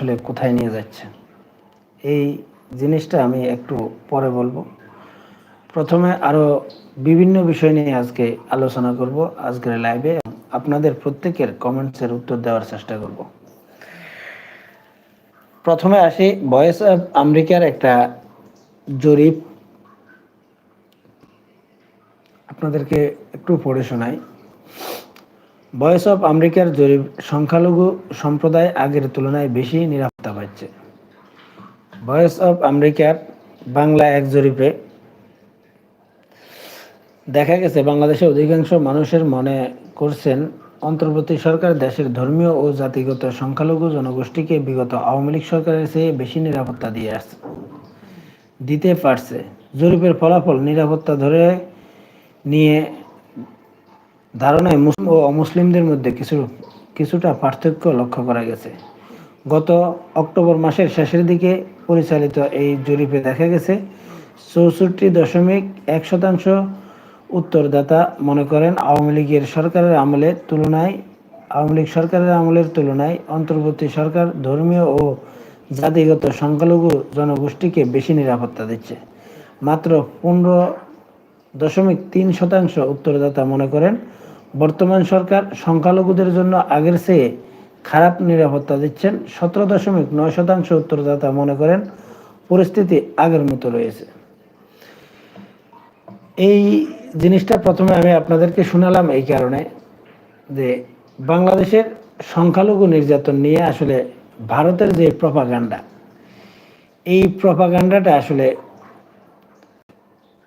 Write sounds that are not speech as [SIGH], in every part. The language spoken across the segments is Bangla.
আসলে কোথায় নিয়ে যাচ্ছে। এই জিনিসটা আমি একটু পরে বলব। প্রথমে আরও বিভিন্ন বিষয় নিয়ে আজকে আলোচনা করব আজকের লাইভে আপনাদের প্রত্যেকের কমেন্টসের উত্তর দেওয়ার চেষ্টা করব। প্রথমে আসি ভয়েস অফ আমেরিকার একটা জরিপ। আপনাদেরকে একটু পড়ে শোনাই। ভয়েস অফ আমেরিকার জরিপ সংখ্যালঘু সম্প্রদায় আগের তুলনায় বেশি নিরাপত্তা পাচ্ছে। ভয়েস অফ আমেরিকার বাংলা এক জরিপে দেখা গেছে বাংলাদেশে অধিকাংশ মানুষের মনে করছেন, অন্তর্বর্তী সরকার দেশের ধর্মীয় ও জাতিগত সংখ্যালঘু জনগোষ্ঠীকে বিগত আওয়ামী লীগ সরকারের চেয়ে বেশি নিরাপত্তা দিয়ে আসছে। দিতে পারছে। জরিপের ফলাফল নিরাপত্তা ধরে নিয়ে ধারণায় মুসলিম ও অমুসলিমদের মধ্যে কিছু, কিছুটা পার্থক্য লক্ষ্য করা গেছে। গত অক্টোবর মাসের শেষের দিকে পরিচালিত এই জরিপে দেখা গেছে, চৌষট্টি দশমিক এক শতাংশ উত্তরদাতা মনে করেন আওয়ামী লীগের সরকারের আমলের তুলনায়, আওয়ামী লীগ সরকারের আমলের তুলনায় অন্তর্বর্তী সরকার ধর্মীয় ও জাতিগত সংখ্যালঘু জনগোষ্ঠীকে বেশি নিরাপত্তা দিচ্ছে। মাত্র পনেরো দশমিক তিন শতাংশ উত্তরদাতা মনে করেন বর্তমান সরকার সংখ্যালঘুদের জন্য আগের চেয়ে খারাপ নিরাপত্তা দিচ্ছেন। সতেরো দশমিক নয় শতাংশ উত্তরদাতা মনে করেন পরিস্থিতি আগের মতো রয়েছে। এই জিনিসটা প্রথমে আমি আপনাদেরকে শোনালাম এই কারণে যে বাংলাদেশের সংখ্যালঘু নির্যাতন নিয়ে আসলে ভারতের যে প্রপাগান্ডা এই প্রপাগান্ডাটা আসলে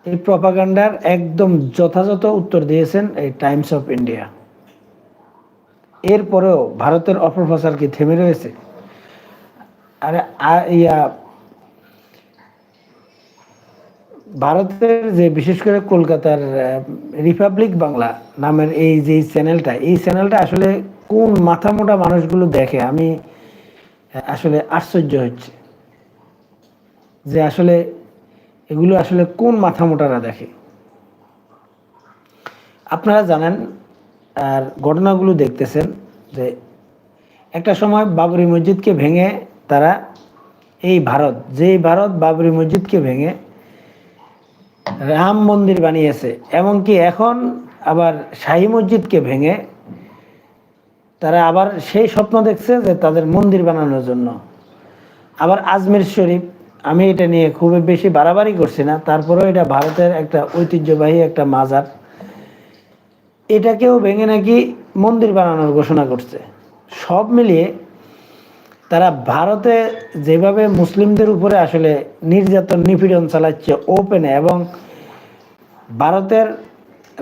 এই প্রপাগান্ডার একদম যথাযথ উত্তর দিয়েছেন এই টাইমস অফ ইন্ডিয়া। এরপরেও ভারতের অপপ্রচার কি থেমে রয়েছে? আরে ইয়া, ভারতের যে বিশেষ করে কলকাতার রিপাবলিক বাংলা নামের এই যে চ্যানেলটা, এই চ্যানেলটা আসলে কোন মাথা মোটা মানুষগুলো দেখে আমি আসলে আশ্চর্য হচ্ছে। যে আসলে এগুলো আসলে কোন মাথা মোটারা দেখে? আপনারা জানেন, আর ঘটনাগুলো দেখতেছেন যে একটা সময় বাবরি মসজিদকে ভেঙে তারা এই ভারত, যেই ভারত বাবরি মসজিদকে ভেঙে রাম মন্দির বানিয়েছে, এমনকি এখন আবার শাহী মসজিদকে ভেঙে তারা আবার সেই স্বপ্ন দেখছে যে তাদের মন্দির বানানোর জন্য। আবার আজমির শরীফ আমি এটা নিয়ে খুব বেশি বাড়াবাড়ি করছি না। তারপরেও এটা ভারতের একটা ঐতিহ্যবাহী একটা মাজার। এটাকেও ভেঙে নাকি মন্দির বানানোর ঘোষণা করছে। সব মিলিয়ে তারা ভারতে যেভাবে মুসলিমদের উপরে আসলে নির্যাতন, নিপীড়ন চালাচ্ছে ওপেনে এবং ভারতের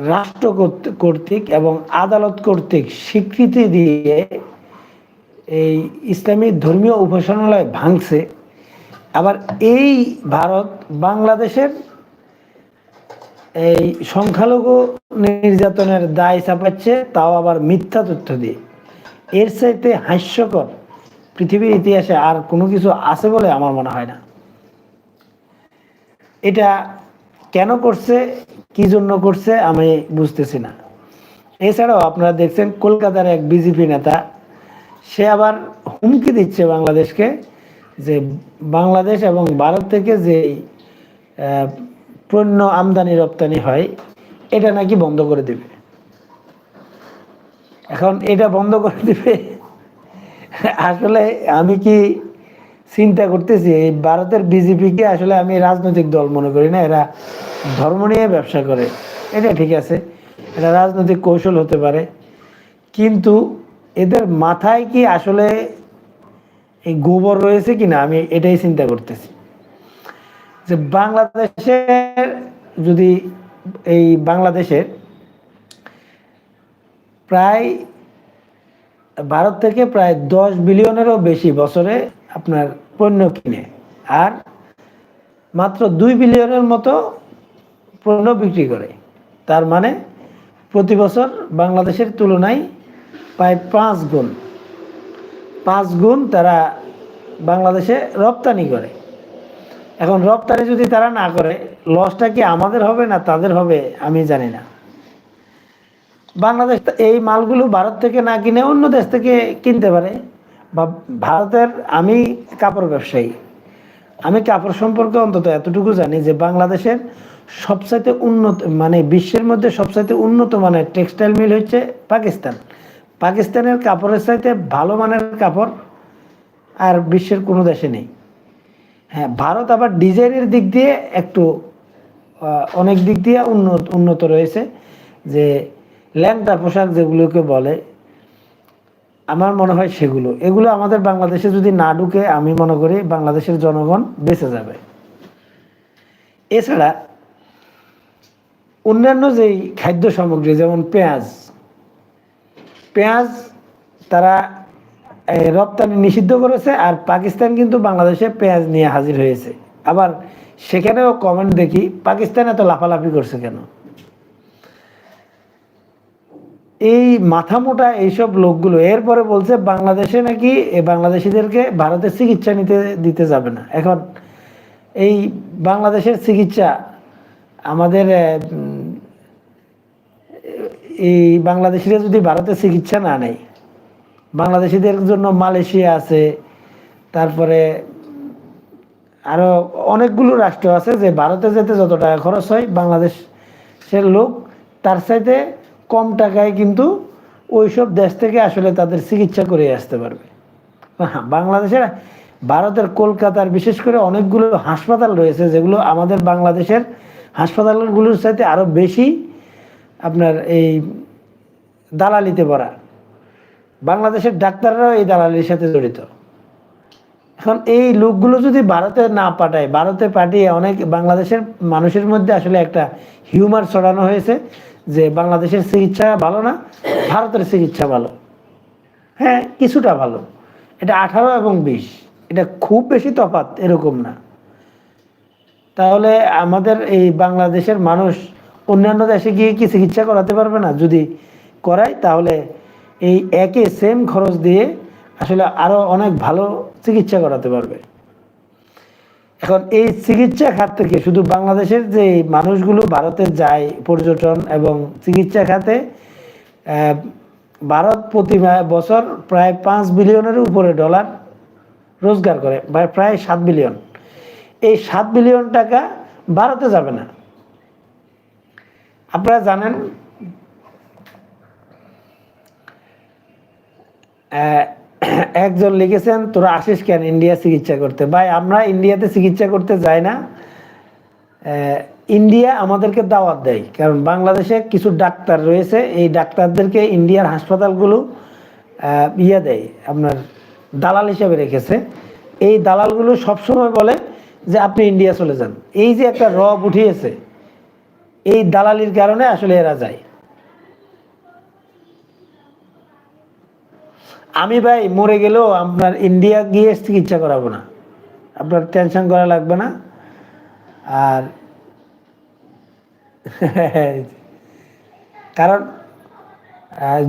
রাষ্ট্র কর্তৃ- কর্তৃক এবং আদালত কর্তৃক স্বীকৃতি দিয়ে এই ইসলামী ধর্মীয় উপাসনালয় ভাঙছে। আবার এই ভারত বাংলাদেশের এই সংখ্যালঘু নির্যাতনের দায় চাপাচ্ছে, তাও আবার মিথ্যা তথ্য দিয়ে। এর চাইতে হাস্যকর পৃথিবীর ইতিহাসে আর কোনো কিছু আছে বলে আমার মনে হয় না। এটা কেন করছে, কি জন্য করছে, আমি বুঝতেছি না। এছাড়াও আপনারা দেখছেন কলকাতার এক বিজেপি নেতা, সে আবার হুমকি দিচ্ছে বাংলাদেশকে বাংলাদেশ এবং ভারত থেকে যে পণ্য আমদানি রপ্তানি হয়, এটা নাকি বন্ধ করে দেবে। এখন এটা বন্ধ করে দিবে। আসলে আমি কি চিন্তা করতেছি, এই ভারতের বিজেপিকে আসলে আমি রাজনৈতিক দল মনে করি না, এরা ধর্ম নিয়ে ব্যবসা করে। এটা ঠিক আছে, এটা রাজনৈতিক কৌশল হতে পারে। কিন্তু এদের মাথায় কি আসলে এই গোবর রয়েছে কিনা আমি এটাই চিন্তা করতেছি। যে বাংলাদেশের যদি এই বাংলাদেশের প্রায় ভারত থেকে প্রায় দশ বিলিয়নেরও বেশি বছরে আপনার পণ্য কিনে, আর মাত্র দুই বিলিয়নের মতো পণ্য বিক্রি করে। তার মানে প্রতি বছর বাংলাদেশের তুলনায় প্রায় পাঁচ গুণ। পাঁচ গুণ তারা বাংলাদেশে রপ্তানি করে। এখন রপ্তানি যদি তারা না করে লসটা কি আমাদের হবে না তাদের হবে, আমি জানি না। বাংলাদেশ এই মালগুলো ভারত থেকে না কিনে অন্য দেশ থেকে কিনতে পারে। বা ভারতের আমি কাপড় ব্যবসায়ী। আমি কাপড় সম্পর্কে অন্তত এতটুকু জানি যে বাংলাদেশের সবচাইতে উন্নত মানে বিশ্বের মধ্যে সবচাইতে উন্নত মানের টেক্সটাইল মিল হচ্ছে পাকিস্তান। পাকিস্তানের কাপড়ের চাইতে ভালো মানের কাপড় আর বিশ্বের কোনো দেশে নেই। হ্যাঁ ভারত আবার ডিজাইনের দিক দিয়ে একটু অনেক দিক দিয়ে উন্নত উন্নত রয়েছে। যে ল্যাংটা পোশাক যেগুলোকে বলে, আমার মনে হয় সেগুলো। এগুলো আমাদের বাংলাদেশে যদি না ঢুকে, আমি মনে করি বাংলাদেশের জনগণ বেঁচে যাবে। এছাড়া অন্যান্য যেই খাদ্য সামগ্রী, যেমন পেঁয়াজ পেঁয়াজ তারা রপ্তানি নিষিদ্ধ করেছে আর পাকিস্তান কিন্তু বাংলাদেশে পেঁয়াজ নিয়ে হাজির হয়েছে। আবার সেখানেও কমেন্ট দেখি, পাকিস্তান এত লাফালাফি করছে কেন? এই মাথা মোটা এইসব লোকগুলো, এরপরে বলছে বাংলাদেশে নাকি বাংলাদেশিদেরকে ভারতের চিকিৎসা নিতে, দিতে যাবে না। এখন এই বাংলাদেশের চিকিৎসা আমাদের এই বাংলাদেশিরা যদি ভারতে চিকিৎসা না নেয় বাংলাদেশিদের জন্য মালয়েশিয়া আছে তারপরে আরও অনেকগুলো রাষ্ট্র আছে যে ভারতে যেতে যত টাকা খরচ হয় বাংলাদেশের লোক তার সাথে কম টাকায় কিন্তু ওইসব দেশ থেকে আসলে তাদের চিকিৎসা করে আসতে পারবে। হ্যাঁ, বাংলাদেশের ভারতের কলকাতার বিশেষ করে অনেকগুলো হাসপাতাল রয়েছে যেগুলো আমাদের বাংলাদেশের হাসপাতালগুলোর সাথে আরও বেশি আপনার এই দালালিতে ভরা। বাংলাদেশের ডাক্তাররাও এই দালালির সাথে জড়িত। এখন এই লোকগুলো যদি ভারতে না পাঠায়, ভারতে পাঠিয়ে অনেক বাংলাদেশের মানুষের মধ্যে আসলে একটা হিউমার ছড়ানো হয়েছে যে বাংলাদেশের চিকিৎসা ভালো না, ভারতের চিকিৎসা ভালো। হ্যাঁ কিছুটা ভালো। এটা আঠারো এবং বিশ। এটা খুব বেশি তফাৎ এরকম না। তাহলে আমাদের এই বাংলাদেশের মানুষ অন্যান্য দেশে গিয়ে কি চিকিৎসা করাতে পারবে না? যদি করায়, তাহলে এই একই সেম খরচ দিয়ে আসলে আরও অনেক ভালো চিকিৎসা করাতে পারবে। এখন এই চিকিৎসা খাত থেকে শুধু বাংলাদেশের যে মানুষগুলো ভারতে যায় পর্যটন এবং চিকিৎসা খাতে ভারত প্রতি বছর প্রায় পাঁচ বিলিয়নের উপরে ডলার রোজগার করে প্রায় সাত বিলিয়ন। এই সাত বিলিয়ন টাকা ভারতে যাবে না। আপনারা জানেন একজন লিখেছেন, তোরা আসিস কেন? ইন্ডিয়া চিকিৎসা করতে। ভাই, আমরা ইন্ডিয়াতে চিকিৎসা করতে যাই না। ইন্ডিয়া আমাদেরকে দাওয়াত দেয়, কারণ বাংলাদেশে কিছু ডাক্তার রয়েছে। এই ডাক্তারদেরকে ইন্ডিয়ার হাসপাতালগুলো ইয়ে দেয়, আপনার দালাল হিসেবে রেখেছে। এই দালালগুলো সবসময় বলে যে, আপনি ইন্ডিয়া চলে যান। এই যে একটা রব উঠিয়েছে এই দালালির কারণে আসলে এরা যায়। আমি ভাই মরে গেলেও আপনার ইন্ডিয়া গিয়ে চিকিৎসা করাবো না। আপনার টেনশন করা লাগবে না। আর [LAUGHS] কারণ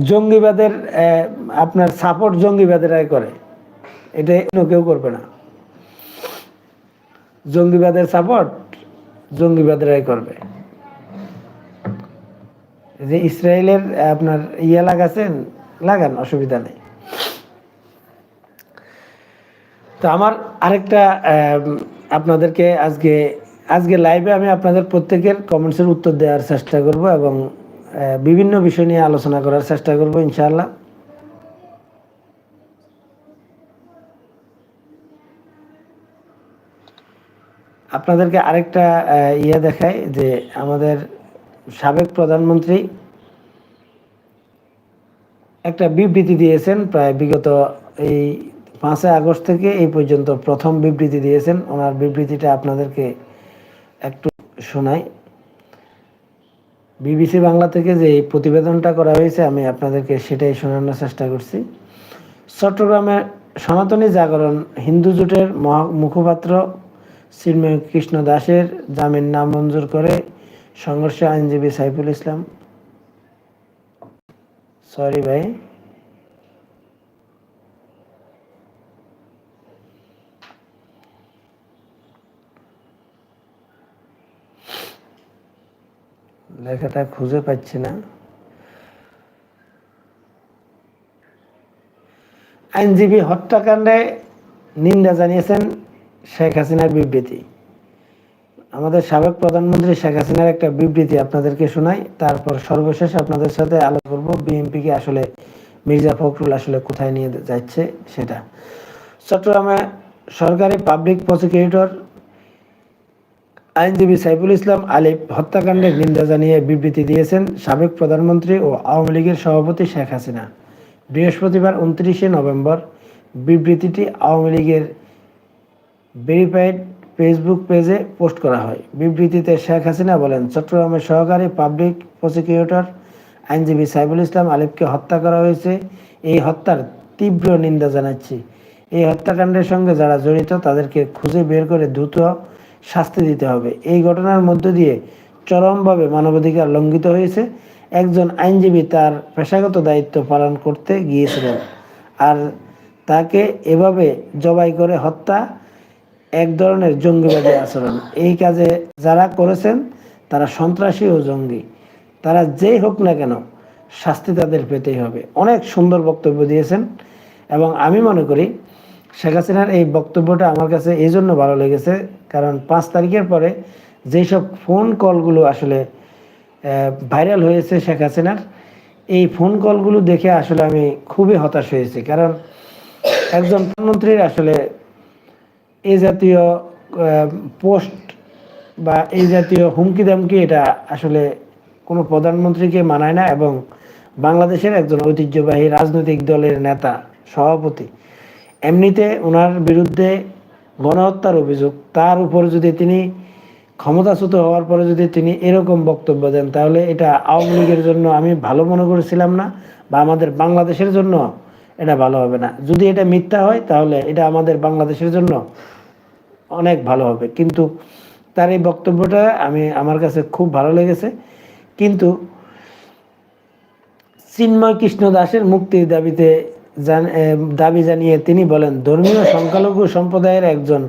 জঙ্গিবাদের আপনার সাপোর্ট জঙ্গিবাদেরাই করে। এটা অন্য কেউ করবে না। জঙ্গিবাদের সাপোর্ট জঙ্গিবাদেরাই করবে। যে ইসরায়েলের আপনার ইয়ে লাগাছেন, লাগান, অসুবিধা নেই। তো আমার আরেকটা আপনাদেরকে আজকে আজকে লাইভে আমি আপনাদের প্রত্যেকের কমেন্টসের উত্তর দেওয়ার চেষ্টা করব এবং বিভিন্ন বিষয় নিয়ে আলোচনা করার চেষ্টা করব, ইনশাআল্লাহ। আপনাদেরকে আরেকটা ইয়ে দেখায় যে আমাদের সাবেক প্রধানমন্ত্রী একটা বিবৃতি দিয়েছেন, প্রায় বিগত এই পাঁচই আগস্ট থেকে এই পর্যন্ত প্রথম বিবৃতি দিয়েছেন। ওনার বিবৃতিটা আপনাদেরকে একটু শোনাই। বিবিসি বাংলা থেকে যে প্রতিবেদনটা করা হয়েছে, আমি আপনাদেরকে সেটাই শোনানোর চেষ্টা করছি। চট্টগ্রামে সনাতনী জাগরণ, হিন্দু জোটের মহা- মুখপাত্র চিন্ময় কৃষ্ণ দাসের জামিন নামঞ্জুর করে সংঘর্ষ আইনজীবী সাইফুল ইসলাম। সরি ভাই। লেখাটা খুঁজে পাচ্ছি না। আইনজীবী হত্যাকাণ্ডে নিন্দা জানিয়েছেন শেখ হাসিনার বিবৃতি। আমাদের সাবেক প্রধানমন্ত্রী শেখ হাসিনার একটা বিবৃতি আপনাদেরকে শোনাই। তারপর সর্বশেষ আপনাদের সাথে আলোচনা করব বিএনপিকে আসলে মির্জা ফখরুল আসলে কোথায় নিয়ে যাচ্ছে সেটা। চট্টগ্রামে সরকারি পাবলিক প্রসিকিউটর আইনজীবী সাইফুল ইসলাম আলিফ হত্যাকাণ্ডের নিন্দা জানিয়ে বিবৃতি দিয়েছেন সাবেক প্রধানমন্ত্রী ও আওয়ামী লীগের সভাপতি শেখ হাসিনা। বৃহস্পতিবার উনত্রিশে নভেম্বর বিবৃতিটি আওয়ামী লীগের ভেরিফাইড ফেসবুক পেজে পোস্ট করা হয়। বিবৃতিতে শেখ হাসিনা বলেন, চট্টগ্রামের সহকারী পাবলিক প্রসিকিউটর আইনজীবী সাইফুল ইসলাম আলিফকে হত্যা করা হয়েছে। এই হত্যার তীব্র নিন্দা জানাচ্ছি। এই হত্যাকাণ্ডের সঙ্গে যারা জড়িত, তাদেরকে খুঁজে বের করে দ্রুত শাস্তি দিতে হবে। এই ঘটনার মধ্য দিয়ে চরমভাবে মানবাধিকার লঙ্ঘিত হয়েছে। একজন আইনজীবী তার পেশাগত দায়িত্ব পালন করতে গিয়েছিলেন। আর তাকে এভাবে জবাই করে হত্যা এক ধরনের জঙ্গিবাদী আচরণ। এই কাজে যারা করেছেন, তারা সন্ত্রাসী ও জঙ্গি। তারা যেই হোক না কেন, শাস্তি তাদের পেতেই হবে। অনেক সুন্দর বক্তব্য দিয়েছেন এবং আমি মনে করি শেখ হাসিনার এই বক্তব্যটা আমার কাছে এই জন্য ভালো লেগেছে, কারণ পাঁচ তারিখের পরে যেসব ফোন কলগুলো আসলে ভাইরাল হয়েছে শেখ হাসিনার, এই ফোন কলগুলো দেখে আসলে আমি খুবই হতাশ হয়েছি। কারণ একজন প্রধানমন্ত্রীর আসলে এই জাতীয় পোস্ট বা এই জাতীয় হুমকি দামকি এটা আসলে কোনো প্রধানমন্ত্রীকে মানায় না এবং বাংলাদেশের একজন ঐতিহ্যবাহী রাজনৈতিক দলের নেতা, সভাপতি, এমনিতে ওনার বিরুদ্ধে গণহত্যার অভিযোগ, তার উপর যদি তিনি ক্ষমতাচ্যুত হওয়ার পরে যদি তিনি এরকম বক্তব্য দেন, তাহলে এটা আওয়ামী লীগের জন্য আমি ভালো মনে করেছিলাম না বা আমাদের বাংলাদেশের জন্য এটা ভালো হবে না। যদি এটা মিথ্যা হয়, তাহলে এটা আমাদের বাংলাদেশের জন্য অনেক ভালো হবে। কিন্তু তার এই বক্তব্যটা আমি, আমার কাছে খুব ভালো লেগেছে। কিন্তু চিন্ময় কৃষ্ণ দাসের মুক্তির দাবিতে দাবি জানিয়ে তিনি বলেন, ধর্মীয় সংখ্যালঘু সম্প্রদায়ের একজন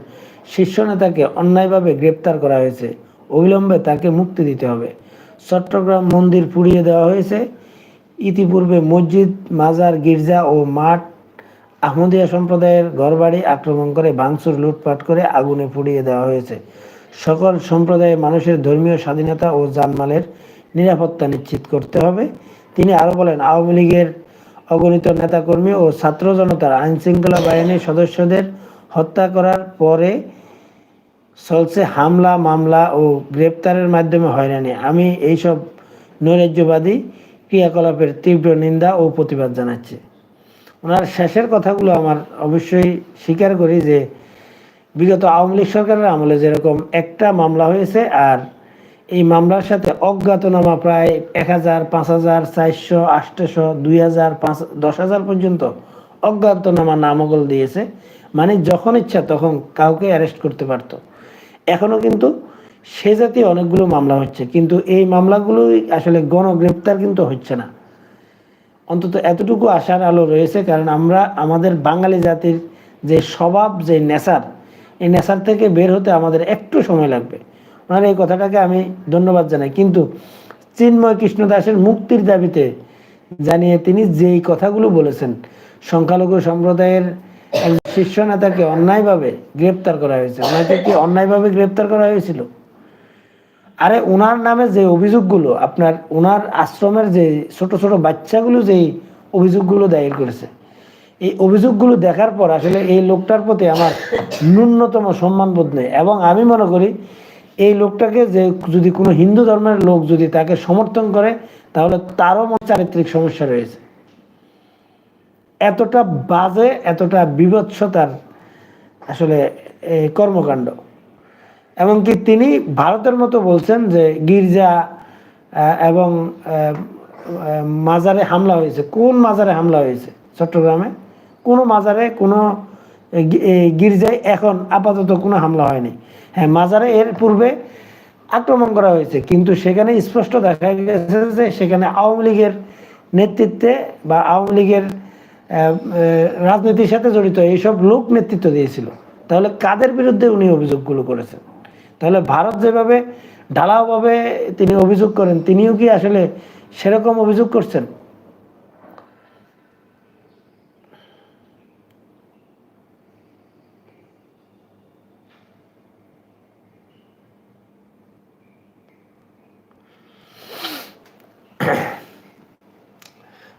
শীর্ষ নেতাকে অন্যায়ভাবে গ্রেপ্তার করা হয়েছে। অবিলম্বে তাকে মুক্তি দিতে হবে। চট্টগ্রাম মন্দির পুড়িয়ে দেওয়া হয়েছে। ইতিপূর্বে মসজিদ, মাজার, গির্জা ও মাঠ আহমদিয়া সম্প্রদায়ের ঘরবাড়ি আক্রমণ করে ভাঙচুর লুটপাট করে আগুনে পুড়িয়ে দেওয়া হয়েছে। সকল সম্প্রদায়ের মানুষের ধর্মীয় স্বাধীনতা ও জানমালের নিরাপত্তা নিশ্চিত করতে হবে। তিনি আরও বলেন, আওয়ামী লীগের অগণিত নেতাকর্মী ও ছাত্র জনতার আইন শৃঙ্খলা বাহিনীর সদস্যদের হত্যা করার পরে চলছে হামলা, মামলা ও গ্রেপ্তারের মাধ্যমে হয়রানি। আমি এইসব নৈরাজ্যবাদী ক্রিয়াকলাপের তীব্র নিন্দা ও প্রতিবাদ জানাচ্ছি। ওনার শেষের কথাগুলো আমার অবশ্যই স্বীকার করি যে বিগত আওয়ামী লীগ সরকারের আমলে যেরকম একটা মামলা হয়েছে আর এই মামলার সাথে অজ্ঞাতনামা প্রায় এক হাজার, পাঁচ হাজার, চারশো, আটশো, দুই হাজার, পাঁচ, দশ হাজার পর্যন্ত অজ্ঞাতনামা নামগল দিয়েছে। মানে যখন ইচ্ছা তখন কাউকে অ্যারেস্ট করতে পারত। এখনও কিন্তু সে জাতীয় অনেকগুলো মামলা হচ্ছে। কিন্তু এই মামলাগুলোই আসলে গণগ্রেপ্তার কিন্তু হচ্ছে না। অন্তত এতটুকু আশার আলো রয়েছে, কারণ আমরা আমাদের বাঙালি জাতির যে স্বভাব, যে নেশার, এই নেশার থেকে বের হতে আমাদের একটু সময় লাগবে। ওনার এই কথাটাকে আমি ধন্যবাদ জানাই। কিন্তু চিন্ময় কৃষ্ণ দাসের মুক্তির দাবিতে জানিয়ে তিনি যেই কথাগুলো বলেছেন, সংখ্যালঘু সম্প্রদায়ের শীর্ষ নেতাকে অন্যায়ভাবে গ্রেপ্তার করা হয়েছে। ওনাকে কি অন্যায়ভাবে গ্রেপ্তার করা হয়েছিল? আরে ওনার নামে যে অভিযোগগুলো, আপনার ওনার আশ্রমের যে ছোট ছোট বাচ্চাগুলো যেই অভিযোগগুলো দায়ের করেছে, এই অভিযোগগুলো দেখার পর আসলে এই লোকটার প্রতি আমার ন্যূনতম সম্মানবোধ নেই। এবং আমি মনে করি, এই লোকটাকে যে যদি কোনো হিন্দু ধর্মের লোক যদি তাকে সমর্থন করে, তাহলে তারও চারিত্রিক সমস্যা রয়েছে। এতটা বাজে, এতটা বিভৎসতার আসলে কর্মকাণ্ড। এমনকি তিনি ভারতের মতো বলছেন যে গির্জা এবং মাজারে হামলা হয়েছে। কোন মাজারে হামলা হয়েছে চট্টগ্রামে? কোনো মাজারে, কোনো গির্জায় এখন আপাতত কোনো হামলা হয়নি। হ্যাঁ মাজারে এর পূর্বে আক্রমণ করা হয়েছে, কিন্তু সেখানে স্পষ্ট দেখা গেছে যে সেখানে আওয়ামী লীগের নেতৃত্বে বা আওয়ামী লীগের রাজনীতির সাথে জড়িত এইসব লোক নেতৃত্ব দিয়েছিল। তাহলে কাদের বিরুদ্ধে উনি অভিযোগগুলো করেছেন? তাহলে ভারত যেভাবে ঢালাওভাবে তিনি অভিযোগ করেন, তিনিও কি আসলে সেরকম অভিযোগ করছেন?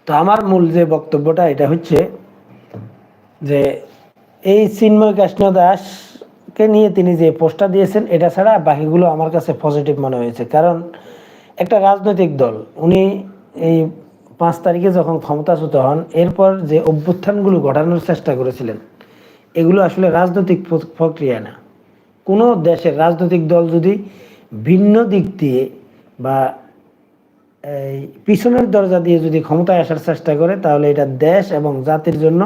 তো আমার মূল যে বক্তব্যটা, এটা হচ্ছে যে এই চিন্ময় কৃষ্ণ দাস দাসকে নিয়ে তিনি যে পোস্টটা দিয়েছেন, এটা ছাড়া বাকিগুলো আমার কাছে পজিটিভ মনে হয়েছে। কারণ একটা রাজনৈতিক দল, উনি এই পাঁচ তারিখে যখন ক্ষমতাচ্যুত হন, এরপর যে অভ্যুত্থানগুলো ঘটানোর চেষ্টা করেছিলেন, এগুলো আসলে রাজনৈতিক প্রক্রিয়া না। কোনো দেশের রাজনৈতিক দল যদি ভিন্ন দিক দিয়ে বা এই পিছনের দরজা দিয়ে যদি ক্ষমতায় আসার চেষ্টা করে, তাহলে এটা দেশ এবং জাতির জন্য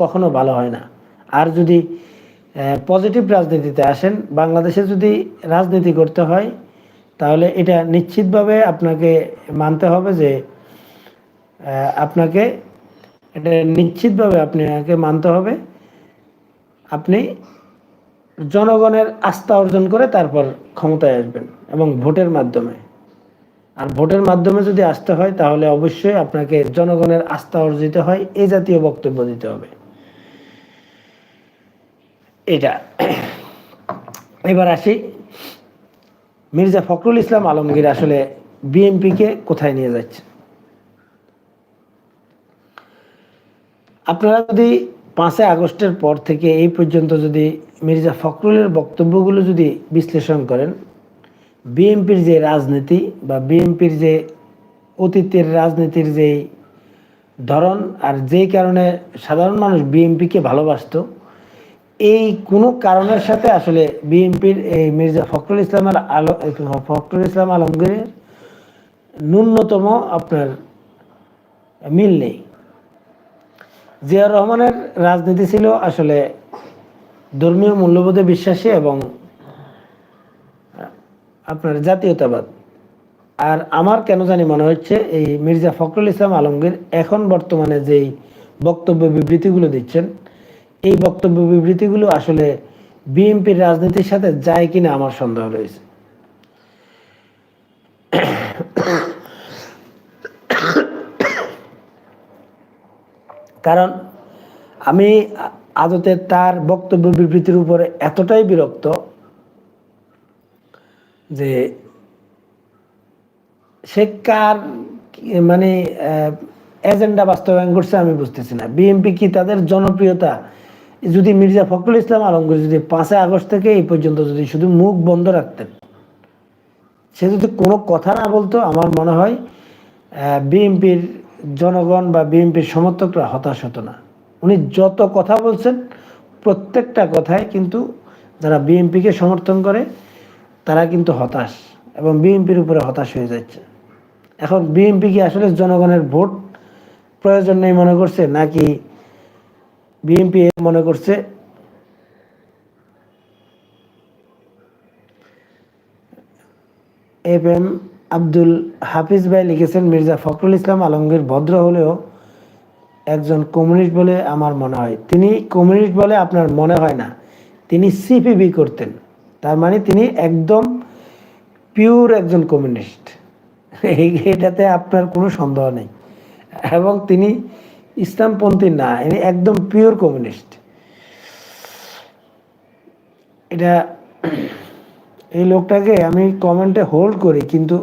কখনো ভালো হয় না। আর যদি পজিটিভ রাজনীতিতে আসেন, বাংলাদেশে যদি রাজনীতি করতে হয়, তাহলে এটা নিশ্চিতভাবে আপনাকে মানতে হবে যে আপনাকে এটা নিশ্চিতভাবে আপনাকে মানতে হবে। আপনি জনগণের আস্থা অর্জন করে তারপর ক্ষমতায় আসবেন এবং ভোটের মাধ্যমে। আর ভোটের মাধ্যমে যদি আসতে হয়, তাহলে অবশ্যই আপনাকে জনগণের আস্থা অর্জিত হয় এই জাতীয় বক্তব্য দিতে হবে। এটা। এবার আসি। মির্জা ফখরুল ইসলাম আলমগীর আসলে বিএনপিকে কোথায় নিয়ে যাচ্ছে? আপনারা যদি পাঁচই আগস্টের পর থেকে এই পর্যন্ত যদি মির্জা ফখরুলের বক্তব্যগুলো যদি বিশ্লেষণ করেন, বিএনপির যে রাজনীতি বা বিএনপির যে অতীতের রাজনীতির যে ধরন আর যেই কারণে সাধারণ মানুষ বিএনপিকে ভালোবাসতো এই কোনো কারণের সাথে আসলে বিএনপির এই মির্জা ফখরুল ইসলামের আলো ফখরুল ইসলাম আলমগীরের ন্যূনতম আপনার মিল নেই। জিয়াউর রহমানের রাজনীতি ছিল আসলে ধর্মীয় মূল্যবোধে বিশ্বাসী এবং আপনার জাতীয়তাবাদ। আর আমার কেন জানি মনে হচ্ছে, এই মির্জা ফখরুল ইসলাম আলমগীর এখন বর্তমানে যেই বক্তব্য বিবৃতিগুলো দিচ্ছেন এই বক্তব্য বিবৃতিগুলো আসলে বিএনপির রাজনীতির সাথে যায় কিনা আমার সন্দেহ রয়েছে। কারণ আমি আদতে তার বক্তব্য বিবৃতির উপরে এতটাই বিরক্ত যে সে কার মানে এজেন্ডা বাস্তবায়ন করছে আমি বুঝতেছি না। বিএনপি কি তাদের জনপ্রিয়তা যদি মির্জা ফখরুল ইসলাম আলমগীর যদি পাঁচই আগস্ট থেকে এই পর্যন্ত যদি শুধু মুখ বন্ধ রাখতেন, সে যদি কোনো কথা না বলতো, আমার মনে হয় বিএনপির জনগণ বা বিএনপির সমর্থকরা হতাশ হতো না। উনি যত কথা বলছেন, প্রত্যেকটা কথায় কিন্তু যারা বিএনপিকে সমর্থন করে, তারা কিন্তু হতাশ এবং বিএনপির উপরে হতাশ হয়ে যাচ্ছে। এখন বিএনপি কি আসলে জনগণের ভোট প্রয়োজন নেই মনে করছে, নাকি বিএনপি মনে করছে? এফ এম আব্দুল হাফিজ ভাই লিখেছেন, মির্জা ফখরুল ইসলাম আলমগীর ভদ্র হলেও একজন কমিউনিস্ট বলে আমার মনে হয়। তিনি কমিউনিস্ট বলে আপনার মনে হয় না। তিনি সিপিবি করতেন। তার মানে তিনি একদম পিওর একজন কমিউনিস্ট। এটাতে আপনার কোনো সন্দেহ নেই। এবং তিনি ইসলামপন্থী না, ইনি একদম পিওর কমিউনিস্ট এটা এই লোকটাকে আমি কমেন্টে হোল্ড করি, কিন্তু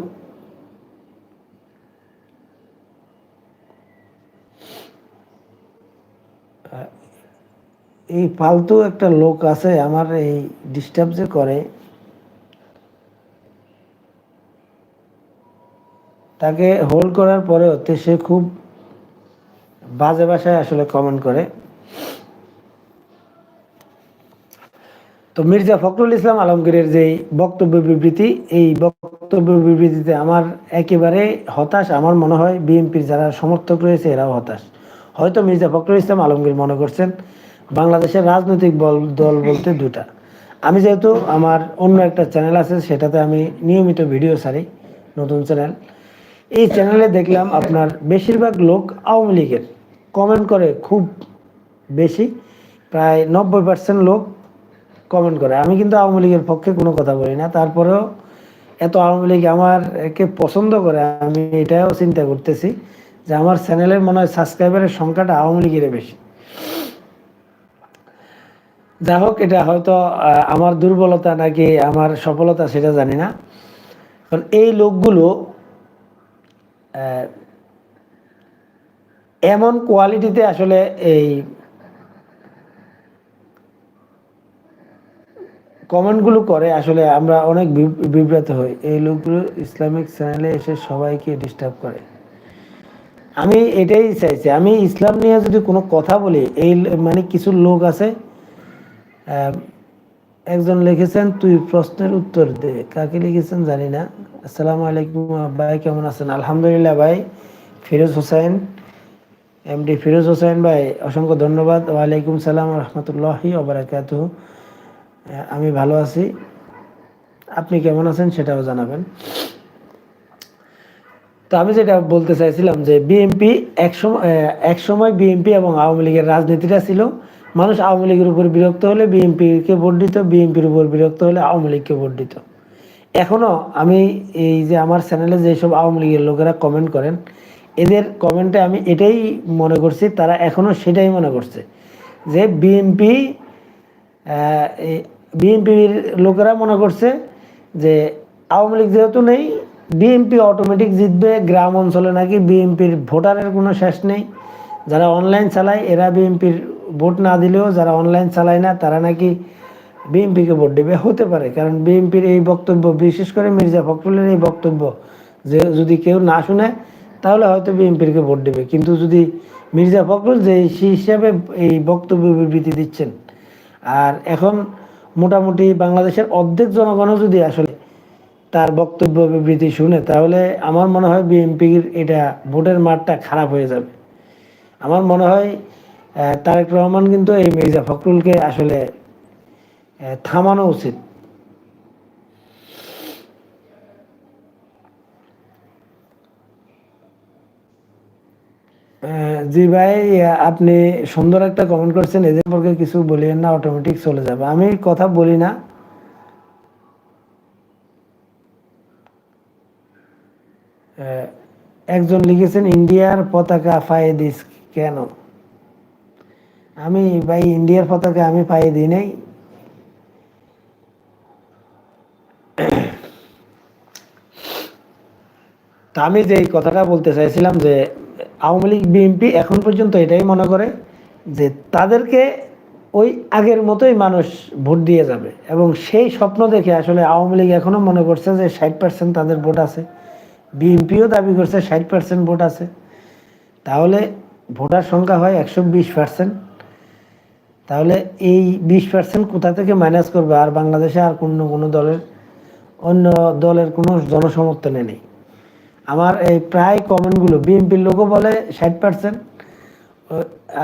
এই ফালতু একটা লোক আছে, আমার এই ডিস্টার্ব যে করে, তাকে হোল্ড করার পরেও সে খুব বাজে ভাষায় আসলে কমেন্ট করে। তো মির্জা ফখরুল ইসলাম আলমগীরের যে বক্তব্য বিবৃতি, এই বক্তব্য বিবৃতিতে আমার একেবারে হতাশ। আমার মনে হয় বিএনপির যারা সমর্থক রয়েছে, এরাও হতাশ। হয়তো মির্জা ফখরুল ইসলাম আলমগীর মনে করছেন, বাংলাদেশের রাজনৈতিক দল বলতে দুটা। আমি যেহেতু আমার অন্য একটা চ্যানেল আছে, সেটাতে আমি নিয়মিত ভিডিও ছাড়ি, নতুন চ্যানেল এই চ্যানেলে দেখলাম আপনার বেশিরভাগ লোক আওয়ামী লীগের। কমেন্ট করে খুব বেশি, প্রায় নব্বই পার্সেন্ট লোক কমেন্ট করে। আমি কিন্তু আওয়ামী লীগের পক্ষে কোনো কথা বলি না। তারপরেও এত আওয়ামী লীগ আমার কে পছন্দ করে, আমি এটাও চিন্তা করতেছি যে আমার চ্যানেলের মনে হয় সাবস্ক্রাইবারের সংখ্যাটা আওয়ামী লীগের বেশি। যা হোক, এটা হয়তো আমার দুর্বলতা নাকি আমার সফলতা সেটা জানি না। কারণ এই লোকগুলো এমন কোয়ালিটিতে আসলে এই কমেন্টগুলো করে, আসলে আমরা অনেক বিব্রত হই। এই লোকগুলো ইসলামিক চ্যানেলে এসে সবাইকে ডিস্টার্ব করে। আমি এটাই চাইছি, আমি ইসলাম নিয়ে যদি কোনো কথা বলি, এই মানে কিছু লোক আছে একজন লিখেছেন, তুই প্রশ্নের উত্তর দে। কাকে লিখেছেন জানি না। আসসালামু আলাইকুম ভাই, কেমন আছেন? আলহামদুলিল্লাহ ভাই, ফিরোজ হোসেন। এমডি ফিরোজ হোসেন ভাই, অসংখ্য ধন্যবাদ। ওয়ালাইকুম সালাম রহমতুল্লাহি ওবরাকাত আমি ভালো আছি। আপনি কেমন আছেন সেটাও জানাবেন। তো আমি যেটা বলতে চাইছিলাম যে বিএনপি এক সময় বিএনপি এবং আওয়ামী লীগের রাজনীতিটা ছিল। মানুষ আওয়ামী লীগের উপর বিরক্ত হলে বিএনপিকে ভোট দিত বিএনপির উপর বিরক্ত হলে আওয়ামী লীগকে ভোট দিত। এখনও আমি এই যে আমার চ্যানেলে যেসব আওয়ামী লীগের লোকেরা কমেন্ট করেন এদের কমেন্টে আমি এটাই মনে করছি, তারা এখনও সেটাই মনে করছে যে বিএনপি বিএনপির লোকেরা মনে করছে যে আওয়ামী লীগ যেহেতু নেই বিএনপি অটোমেটিক জিতবে, গ্রাম অঞ্চলে নাকি বিএনপির ভোটারের কোনো শেষ নেই। যারা অনলাইন চালায়, এরা বিএনপির ভোট না দিলেও যারা অনলাইন চালায় না, তারা নাকি বিএনপিকে ভোট দেবে। হতে পারে, কারণ বিএনপির এই বক্তব্য, বিশেষ করে মির্জা ফখরুলের এই বক্তব্য, যে যদি কেউ না শুনে তাহলে হয়তো বিএনপিকে ভোট দেবে। কিন্তু যদি মির্জা ফখরুল যে সেই হিসাবে এই বক্তব্য বিবৃতি দিচ্ছেন, আর এখন মোটামুটি বাংলাদেশের অর্ধেক জনগণও যদি আসলে তার বক্তব্য বিবৃতি শুনে, তাহলে আমার মনে হয় বিএনপির এটা ভোটের মাঠটা খারাপ হয়ে যাবে। আমার মনে হয় তারেক রহমান কিন্তু এই মির্জা ফখরুলকে আসলে থামানো উচিত। জি ভাই, আপনি সুন্দর একটা কমেন্ট করছেন। এদের সম্পর্কে কিছু বলিয়েন না অটোমেটিক চলে যাবে। আমি কথা বলি না। একজন লিখেছেন, ইন্ডিয়ার পতাকা পায়ে দিস কেন? আমি, ভাই, ইন্ডিয়ার পতাকা আমি পায়ে দিই নাই। [CLEARS THROAT] আমি যে কথাটা বলতে চাইছিলাম যে আওয়ামী লীগ, বিএনপি এখন পর্যন্ত এটাই মনে করে যে তাদেরকে ওই আগের মতোই মানুষ ভোট দিয়ে যাবে এবং সেই স্বপ্ন দেখে আসলে আওয়ামী লীগ এখনও মনে করছে যে ষাট পার্সেন্ট তাদের ভোট আছে। বিএনপিও দাবি করছে ষাট পার্সেন্ট ভোট আছে। তাহলে ভোটার সংখ্যা হয় একশো বিশ পার্সেন্ট তাহলে এই বিশ পার্সেন্ট কোথা থেকে মাইনাস করবে? আর বাংলাদেশে আর কোনো কোনো দলের, অন্য দলের কোনো জনসমর্থনে নেই। আমার এই প্রায় কমেন্টগুলো বিএনপির লোকও বলে ষাট পার্সেন্ট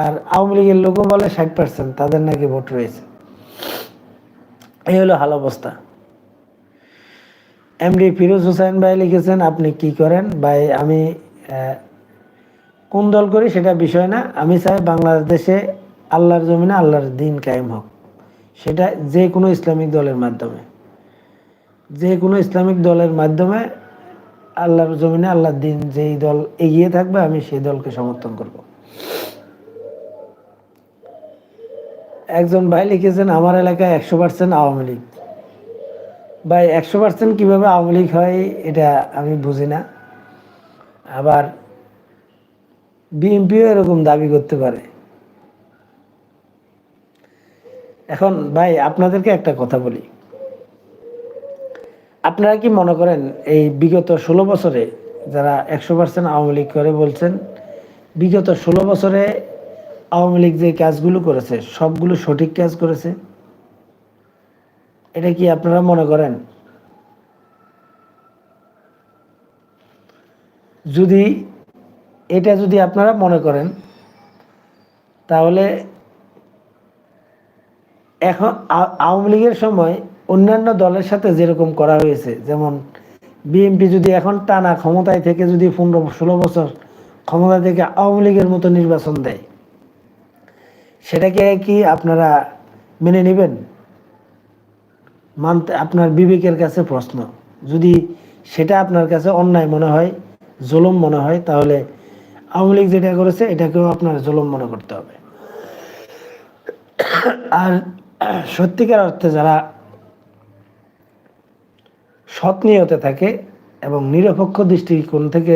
আর আওয়ামী লীগের লোকও বলে ষাট পার্সেন্ট তাদের নাকি ভোট রয়েছে। এই হলো হাল অবস্থা। এমডি ফিরোজ হোসেন ভাই লিখেছেন, আপনি কি করেন? ভাই, আমি কোন দল করি সেটা বিষয় না। আমি চাই বাংলাদেশে আল্লাহর জমিনে আল্লাহর দিন কায়েম হোক। সেটা যে কোনো ইসলামিক দলের মাধ্যমে। যে কোনো ইসলামিক দলের মাধ্যমে আল্লাহর জমিনে আল্লাহর দিন যেই দল এগিয়ে থাকবে, আমি সেই দলকে সমর্থন করব। একজন ভাই লিখেছেন, আমার এলাকায় একশো পার্সেন্ট আওয়ামী লীগ। ভাই, একশো পার্সেন্ট কীভাবে আওয়ামী লীগ হয়, এটা আমি বুঝি না। আবার বিএনপিও এরকম দাবি করতে পারে। এখন ভাই, আপনাদেরকে একটা কথা বলি। আপনারা কি মনে করেন এই বিগত ষোলো বছরে যারা একশো পার্সেন্ট আওয়ামী লীগ করে বলছেন, বিগত ষোলো বছরে আওয়ামী লীগ যে কাজগুলো করেছে, সবগুলো সঠিক কাজ করেছে? এটা কি আপনারা মনে করেন? যদি এটা যদি আপনারা মনে করেন, তাহলে এখন আওয়ামী লীগের সময় অন্যান্য দলের সাথে যেরকম করা হয়েছে, যেমন বিএনপি যদি এখন টানা ক্ষমতায় থেকে যদি পনেরো, ষোলো বছর ক্ষমতা থেকে আওয়ামী লীগের মতো নির্বাচন দেয়, সেটাকে কি আপনারা মেনে নেবেন? মানতে, আপনার বিবেকের কাছে প্রশ্ন। যদি সেটা আপনার কাছে অন্যায় মনে হয়, জুলুম মনে হয়, তাহলে আওয়ামী লীগ যেটা করেছে, এটাকেও আপনার জুলুম মনে করতে হবে। আর সত্যিকার অর্থে যারা সৎ নিয়তে থাকে এবং নিরপেক্ষ দৃষ্টিকোণ থেকে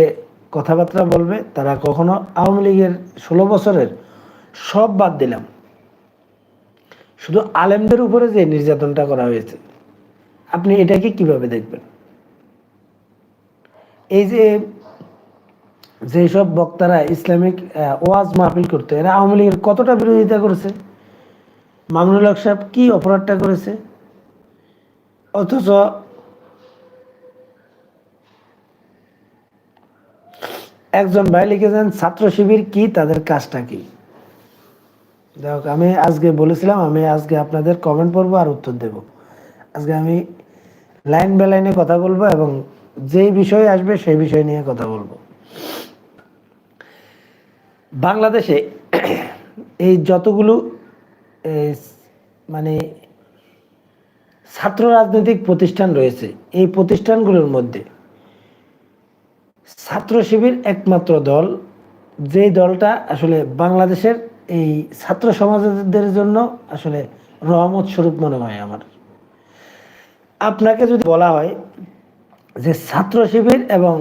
কথাবার্তা বলবে, তারা কখনো আওয়ামী লীগের ষোলো বছরের সব বাদ দিলাম। শুধু আলেমদের উপরে যে নির্যাতনটা করা হয়েছে, আপনি এটাকে কীভাবে দেখবেন? এই যে যেসব বক্তারা ইসলামিক ওয়াজ মাহফিল করতে, এরা আওয়ামী লীগের কতটা বিরোধিতা করেছে? মামুনুল হক সাহেব কি অপরাধটা করেছে? অথচ একজন ভাই লিখেছেন, ছাত্র শিবির কি? তাদের কাজটা কি? দেখ আমি আজকে বলেছিলাম, আমি আজকে আপনাদের কমেন্ট পড়ব আর উত্তর দেব। আজকে আমি লাইন বাই লাইনে কথা বলব এবং যেই বিষয় আসবে সেই বিষয় নিয়ে কথা বলব। বাংলাদেশে এই যতগুলো মানে ছাত্র রাজনৈতিক প্রতিষ্ঠান রয়েছে, এই প্রতিষ্ঠানগুলোর মধ্যে ছাত্র শিবির একমাত্র দল। যেই দলটা আসলে বাংলাদেশের এই ছাত্র সমাজদের জন্য আসলে রহমত স্বরূপ মনে হয় আমার। আপনাকে যদি বলা হয় যে ছাত্র শিবির এবং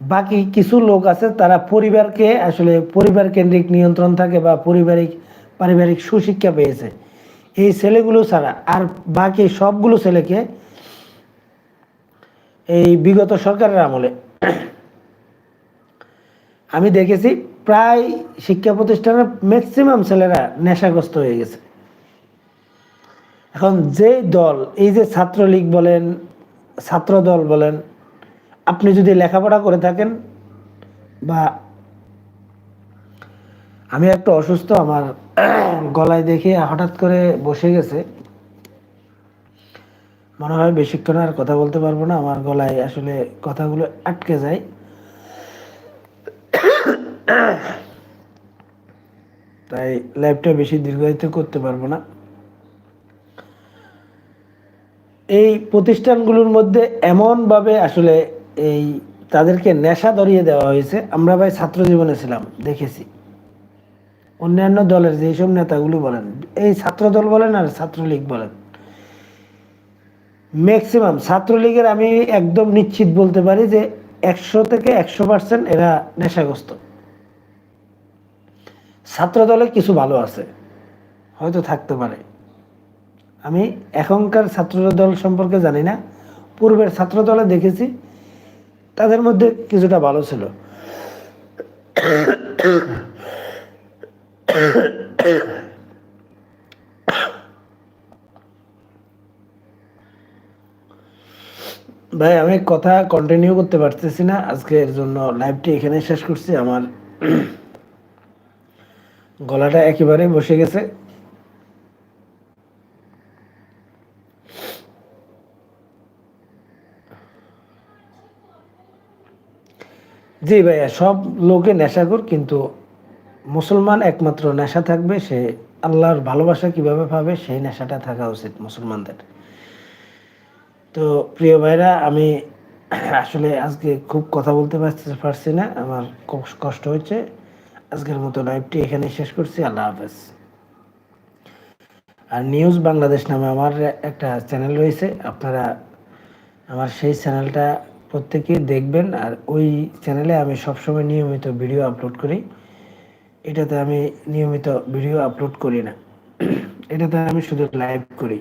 বাকি কিছু লোক আছে, তারা পরিবারকে আসলে পরিবার কেন্দ্রিক নিয়ন্ত্রণ থাকে বা পারিবারিক পারিবারিক সুশিক্ষা পেয়েছে। এই ছেলেগুলো ছাড়া আর বাকি সবগুলো ছেলেকে এই বিগত সরকারের আমলে [CLEARS THROAT] আমি দেখেছি প্রায় শিক্ষা প্রতিষ্ঠানের ম্যাক্সিমাম ছেলেরা নেশাগ্রস্ত হয়ে গেছে। এখন যে দল, এই যে ছাত্রলীগ বলেন ছাত্র দল বলেন, আপনি যদি লেখাপড়া করে থাকেন বা আমি একটু অসুস্থ, আমার [CLEARS THROAT] গলায় দেখে হঠাৎ করে বসে গেছে। মনে হয় বেশিক্ষণ আর কথা বলতে পারব না। আমার গলায় আসলে কথাগুলো আটকে যায়। তাই লাইভটা বেশি দীর্ঘায়িত করতে পারব না। এই প্রতিষ্ঠানগুলোর মধ্যে এমনভাবে আসলে এই তাদেরকে নেশা ধরিয়ে দেওয়া হয়েছে। আমরা ভাই ছাত্র জীবনে ছিলাম, দেখেছি। অন্যান্য দলের যেসব নেতাগুলো বলেন, এই ছাত্র দল বলেন আর ছাত্রলীগ বলেন ম্যাক্সিমাম ছাত্রলীগের আমি একদম নিশ্চিত বলতে পারি যে একশো থেকে একশো পার্সেন্ট এরা নেশাগ্রস্ত। ছাত্র দলে কিছু ভালো আছে, হয়তো থাকতে পারে। আমি এখনকার ছাত্র দল সম্পর্কে জানি না। পূর্বের ছাত্র দলে দেখেছি, তাদের মধ্যে কিছুটা ভালো ছিল। ভাই, আমি কথা কন্টিনিউ করতে পারতেছি না। আজকের জন্য লাইভটি এখানে শেষ করছি। আমার [CLEARS THROAT] গলাটা একেবারে বসে গেছে। জি ভাইয়া সব লোকে নেশাখোর, কিন্তু মুসলমান একমাত্র নেশা থাকবে, সে আল্লাহর ভালোবাসা কীভাবে পাবে, সেই নেশাটা থাকা উচিত মুসলমানদের। তো প্রিয় ভাইরা, আমি আসলে আজকে খুব কথা বলতে পারছি না। আমার খুব কষ্ট হচ্ছে আজকের মতো লাইভটি এখানে শেষ করছি। আল্লাহ হাফেজ। আর নিউজ বাংলাদেশ নামে আমার একটা চ্যানেল রয়েছে। আপনারা আমার সেই চ্যানেলটা প্রত্যেকেই দেখবেন। আর ওই চ্যানেলে আমি সবসময় নিয়মিত ভিডিও আপলোড করি। এটাতে আমি নিয়মিত ভিডিও আপলোড করি না। এটাতে আমি শুধু লাইভ করি।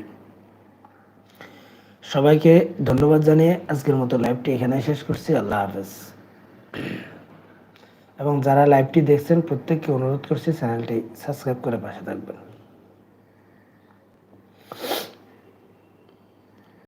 সবাইকে ধন্যবাদ জানিয়ে আজকের মতো লাইভটি এখানে শেষ করছি। আল্লাহ হাফেজ। এবং যারা লাইভটি দেখছেন, প্রত্যেককে অনুরোধ করছি চ্যানেলটি সাবস্ক্রাইব করে পাশে থাকবেন।